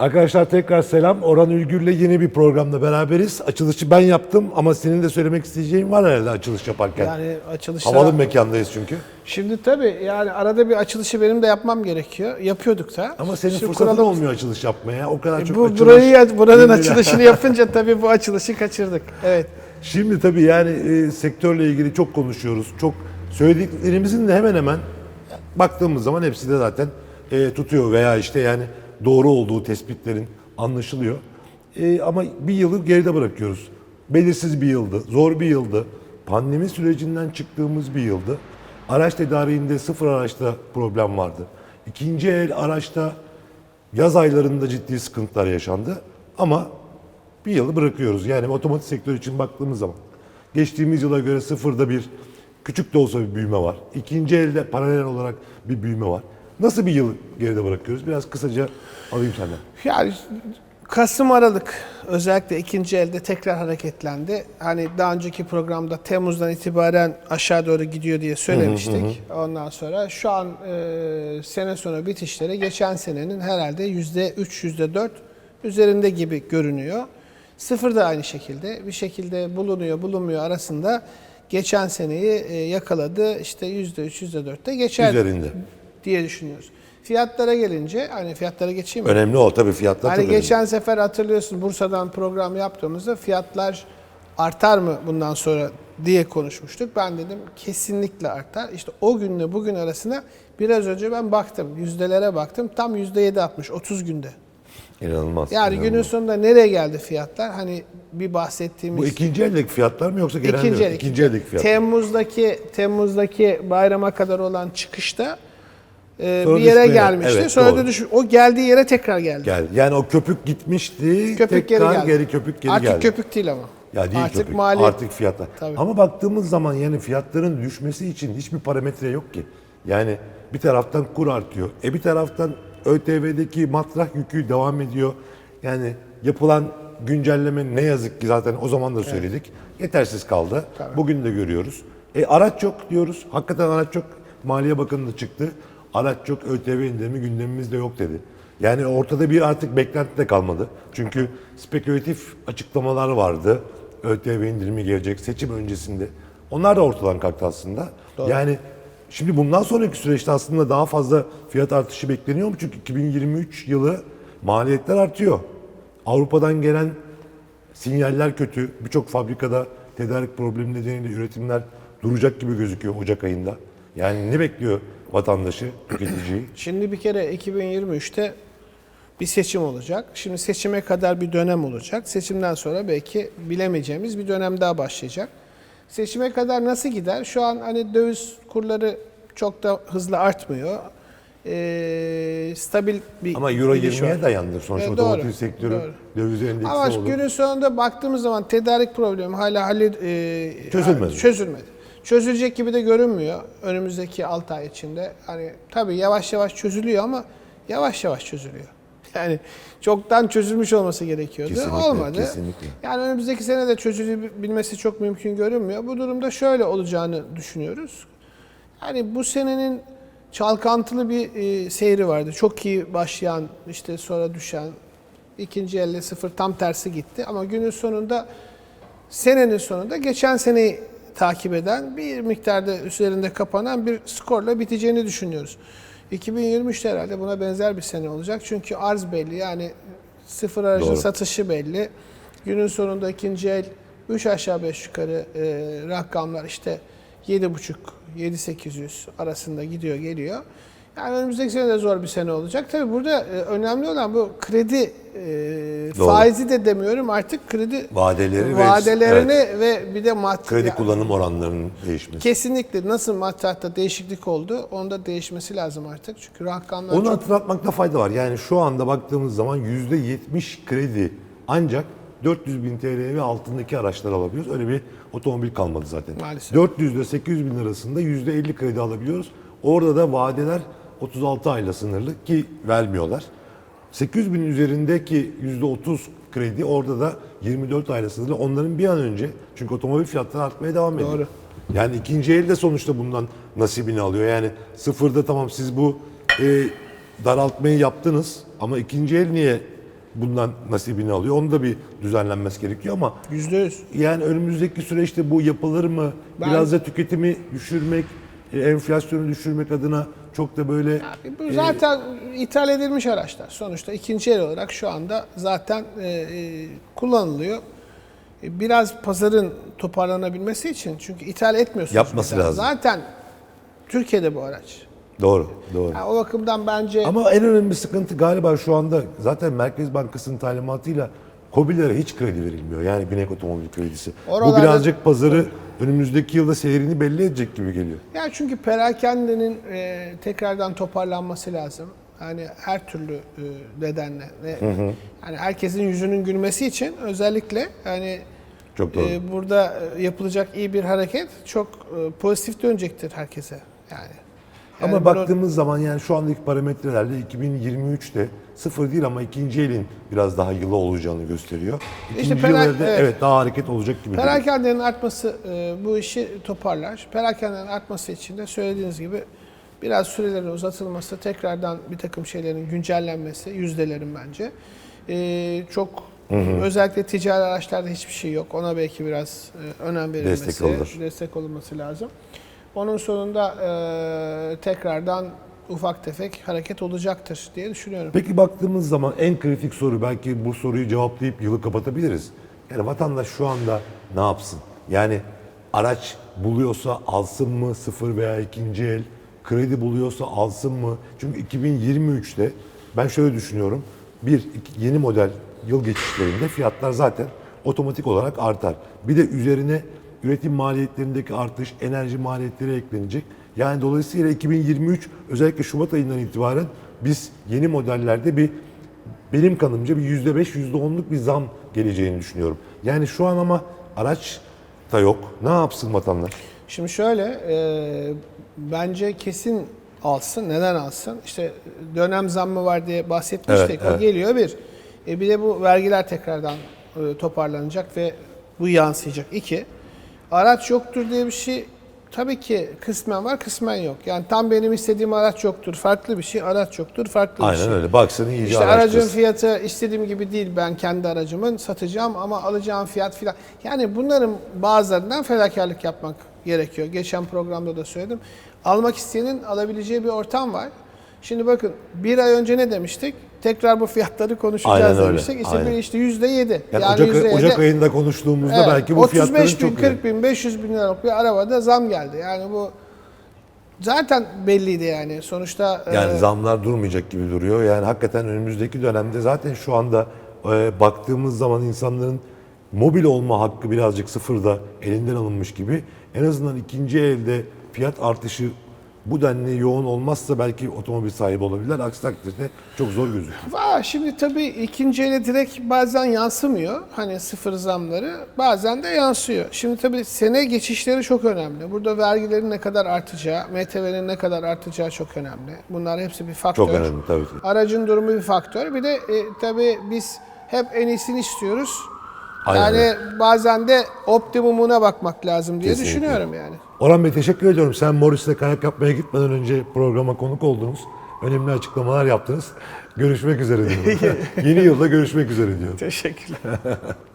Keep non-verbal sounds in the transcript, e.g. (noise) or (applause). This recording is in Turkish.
Arkadaşlar tekrar selam. Orhan Ülgür'le yeni bir programda beraberiz. Açılışı ben yaptım ama senin de söylemek isteyeceğin var herhalde açılış yaparken. Yani açılışta... Havalı mekandayız çünkü. Şimdi tabii yani arada bir açılışı benim de yapmam gerekiyor. Yapıyorduk da. Ama senin Şimdi fırsatın kuralım- olmuyor açılış yapmaya. O kadar çok Bu açılış. burayı buranın açılışını yapınca tabii bu açılışı kaçırdık. Evet. Şimdi tabii yani e, sektörle ilgili çok konuşuyoruz. Çok söylediklerimizin de hemen hemen baktığımız zaman hepsi de zaten e, tutuyor veya işte yani doğru olduğu tespitlerin anlaşılıyor. E, ama bir yılı geride bırakıyoruz. Belirsiz bir yıldı, zor bir yıldı. Pandemi sürecinden çıktığımız bir yıldı. Araç tedariğinde sıfır araçta problem vardı. İkinci el araçta yaz aylarında ciddi sıkıntılar yaşandı. Ama bir yılı bırakıyoruz. Yani otomotiv sektörü için baktığımız zaman geçtiğimiz yıla göre sıfırda bir küçük de olsa bir büyüme var. İkinci elde paralel olarak bir büyüme var. Nasıl bir yıl geride bırakıyoruz? Biraz kısaca alayım senden. Yani Kasım Aralık özellikle ikinci elde tekrar hareketlendi. Hani daha önceki programda Temmuz'dan itibaren aşağı doğru gidiyor diye söylemiştik. Ondan sonra şu an e, sene sonu bitişleri geçen senenin herhalde yüzde üç, yüzde dört üzerinde gibi görünüyor. Sıfır da aynı şekilde bir şekilde bulunuyor bulunmuyor arasında geçen seneyi e, yakaladı. İşte yüzde üç, yüzde dörtte geçer Üzerinde. Diye düşünüyoruz. Fiyatlara gelince hani fiyatlara geçeyim mi? Önemli o tabii fiyatlar Hani geçen sefer hatırlıyorsun Bursa'dan program yaptığımızda fiyatlar artar mı bundan sonra diye konuşmuştuk. Ben dedim kesinlikle artar. İşte o günle bugün arasına biraz önce ben baktım. Yüzdelere baktım. Tam yüzde yedi atmış 30 günde. önemli. İnanılmaz. Yani inanılmaz. günün sonunda nereye geldi fiyatlar? Hani bir bahsettiğimiz Bu ikinci eldeki fiyatlar mı yoksa genel ikinci mi? el. İkinci eldeki fiyatlar. Temmuz'daki Temmuz'daki bayrama kadar olan çıkışta e, Sonra bir yere düşmeye- gelmişti. evet, Sonra doğru. da düş o geldiği yere tekrar geldi. Gel. Yani o köpük gitmişti. Köpük geri tekrar geldi. geri köpük geri Artık geldi. köpük değil ama. Ya değil Artık köpük, maliyet. artık fiyatlar. Tabii. Ama baktığımız zaman yani fiyatların düşmesi için hiçbir parametre yok ki. Yani bir taraftan kur artıyor. E bir taraftan ÖTV'deki matrah yükü devam ediyor. Yani yapılan güncelleme ne yazık ki zaten o zaman da söyledik. Yetersiz kaldı. Bugün de görüyoruz. E araç yok diyoruz. Hakikaten araç yok. Maliye Bakanı da çıktı. Araç yok, ÖTV indirimi gündemimizde yok dedi. Yani ortada bir artık beklenti de kalmadı. Çünkü spekülatif açıklamalar vardı. ÖTV indirimi gelecek seçim öncesinde. Onlar da ortadan kalktı aslında. Yani şimdi bundan sonraki süreçte aslında daha fazla fiyat artışı bekleniyor mu? Çünkü 2023 yılı maliyetler artıyor. Avrupa'dan gelen sinyaller kötü. Birçok fabrikada tedarik problemi nedeniyle üretimler duracak gibi gözüküyor Ocak ayında. Yani ne bekliyor vatandaşı, tüketiciyi? (clears throat) Şimdi bir kere 2023'te bir seçim olacak. Şimdi seçime kadar bir dönem olacak. Seçimden sonra belki bilemeyeceğimiz bir dönem daha başlayacak. Seçime kadar nasıl gider? Şu an hani döviz kurları çok da hızlı artmıyor. Ee, stabil bir Ama Euro gidiş var. 20'ye dayandı sonuçta Evet, otomotiv sektörü doğru. döviz endeksi Ama oldu. günün sonunda baktığımız zaman tedarik problemi hala halli, e, Çözülmedi. çözülmedi. Çözülecek gibi de görünmüyor önümüzdeki 6 ay içinde. Hani tabii yavaş yavaş çözülüyor ama yavaş yavaş çözülüyor. (laughs) Yani çoktan çözülmüş olması gerekiyordu. Kesinlikle, Olmadı. kesinlikle. Yani önümüzdeki sene de çözülebilmesi çok mümkün görünmüyor. Bu durumda şöyle olacağını düşünüyoruz. Yani bu senenin çalkantılı bir e, seyri vardı. Çok iyi başlayan, işte sonra düşen, ikinci elle sıfır tam tersi gitti. Ama günün sonunda, senenin sonunda geçen seneyi takip eden bir miktarda üzerinde kapanan bir skorla biteceğini düşünüyoruz. 2023'te herhalde buna benzer bir sene olacak. Çünkü arz belli yani sıfır aracın Doğru. satışı belli. Günün sonunda ikinci el 3 aşağı 5 yukarı e, rakamlar işte 7,5 7-800 arasında gidiyor geliyor. Yani önümüzdeki sene de zor bir sene olacak. Tabii burada e, önemli olan bu kredi e, Doğru. faizi de demiyorum artık kredi Vadeleri ve- vadelerini ve, bir de mad- Kredi kullanım oranlarının değişmesi. kesinlikle nasıl maddiyata değişiklik oldu onda değişmesi lazım artık. Çünkü rakamlar Onu çok hatırlatmakta fayda var. Yani şu anda baktığımız zaman %70 kredi ancak 400 bin TL ve altındaki araçlar alabiliyoruz. Öyle bir otomobil kalmadı zaten. Maalesef. 400 ile 800 bin arasında %50 kredi alabiliyoruz. Orada da vadeler 36 ayla sınırlı ki vermiyorlar. 800 bin üzerindeki %30 kredi orada da 24 ayla sınırlı. Onların bir an önce çünkü otomobil fiyatları artmaya devam ediyor. Doğru. Yani ikinci el de sonuçta bundan nasibini alıyor. Yani sıfırda tamam siz bu e, daraltmayı yaptınız ama ikinci el niye bundan nasibini alıyor. Onu da bir düzenlenmesi gerekiyor ama Yüzde yüz. yani önümüzdeki süreçte bu yapılır mı? Ben- Biraz da tüketimi düşürmek, e, enflasyonu düşürmek adına çok da böyle Bu zaten ithal edilmiş araçlar. Sonuçta ikinci el olarak şu anda zaten e, e, kullanılıyor. E, Biraz pazarın toparlanabilmesi için çünkü ithal etmiyorsunuz. Yapması daha. lazım. Zaten Türkiye'de bu araç. doğru, doğru. Yani o bakımdan bence Ama en önemli sıkıntı galiba şu anda zaten Merkez Bankası'nın talimatıyla KOBİ'lere hiç kredi verilmiyor. Yani binek otomobil kredisi. Oralarda- Bu birazcık pazarı önümüzdeki yılda seyrini belli edecek gibi geliyor. Ya çünkü perakendenin e, tekrardan toparlanması lazım. Yani her türlü e, nedenle ve yani herkesin yüzünün gülmesi için özellikle yani Çok doğru. e, burada e, yapılacak iyi bir hareket çok e, pozitif dönecektir herkese yani. Yani ama bunu- baktığımız zaman yani şu andaki parametrelerle 2023'te sıfır değil ama ikinci elin biraz daha yılı olacağını gösteriyor. İkinci İşte perak- elde evet. evet. daha hareket olacak gibi. Perakendenin artması e, bu işi toparlar. Perakendenin artması için de söylediğiniz gibi biraz sürelerin uzatılması, tekrardan bir takım şeylerin güncellenmesi, yüzdelerin bence. E, çok özellikle ticari araçlarda hiçbir şey yok. Ona belki biraz e, önem verilmesi, Destek olur. destek olunması lazım. Onun sonunda e, tekrardan ufak tefek hareket olacaktır diye düşünüyorum. Peki baktığımız zaman en kritik soru belki bu soruyu cevaplayıp yılı kapatabiliriz. Yani vatandaş şu anda ne yapsın? Yani araç buluyorsa alsın mı sıfır veya ikinci el? Kredi buluyorsa alsın mı? Çünkü 2023'te ben şöyle düşünüyorum. Bir, iki- yeni model yıl geçişlerinde fiyatlar zaten otomatik olarak artar. Bir de üzerine üretim maliyetlerindeki artış, enerji maliyetleri eklenecek. Yani dolayısıyla 2023 özellikle Şubat ayından itibaren biz yeni modellerde bir benim kanımca bir yüzde beş, yüzde onluk bir zam geleceğini düşünüyorum. Yani şu an ama araç da yok. Ne yapsın vatandaş? Şimdi şöyle, e, bence kesin alsın. Neden alsın? İşte dönem zammı var diye bahsetmiştik. Evet, o evet. geliyor bir. E, bir de bu vergiler tekrardan e, toparlanacak ve bu yansıyacak. İki, araç yoktur diye bir şey tabii ki kısmen var, kısmen yok. Yani tam benim istediğim araç yoktur. Farklı bir şey, araç yoktur. Farklı bir şey. Aynen öyle. Baksın iyice İşte aracın fiyatı istediğim gibi değil ben kendi aracımın satacağım ama alacağım fiyat filan. Yani bunların bazılarından fedakarlık yapmak gerekiyor. Geçen programda da söyledim. Almak isteyenin alabileceği bir ortam var. Şimdi bakın bir ay önce ne demiştik? Tekrar bu fiyatları konuşacağız Aynen öyle, demiştik. İşte aynen. bir işte yüzde yedi. Yani Ocak, Ocak ayında konuştuğumuzda belki bu fiyatların 35 bin, çok 40 bin, 500 bin liralık bir arabada zam geldi. Yani bu zaten belliydi yani. Sonuçta e, Yani zamlar durmayacak gibi duruyor. Yani hakikaten önümüzdeki dönemde zaten şu anda e, baktığımız zaman insanların mobil olma hakkı birazcık sıfırda elinden alınmış gibi. En azından ikinci elde fiyat artışı bu denli yoğun olmazsa belki otomobil sahibi olabilirler. Aksi takdirde çok zor gözüküyor. Var. Şimdi tabii ikinci ele direkt bazen yansımıyor. Hani sıfır zamları bazen de yansıyor. Şimdi tabii sene geçişleri çok önemli. Burada vergilerin ne kadar artacağı, MTV'nin ne kadar artacağı çok önemli. Bunlar hepsi bir faktör. Çok önemli tabii ki. Aracın durumu bir faktör. Bir de e, tabii biz hep en iyisini istiyoruz. Aynen yani bazen de optimumuna bakmak lazım diye Kesinlikle. düşünüyorum yani. Orhan Bey teşekkür ediyorum. Sen Morris'le kayak yapmaya gitmeden önce programa konuk oldunuz. Önemli açıklamalar yaptınız. Görüşmek üzere diyorum. (laughs) Yeni yılda görüşmek üzere diyorum. Teşekkürler. (laughs)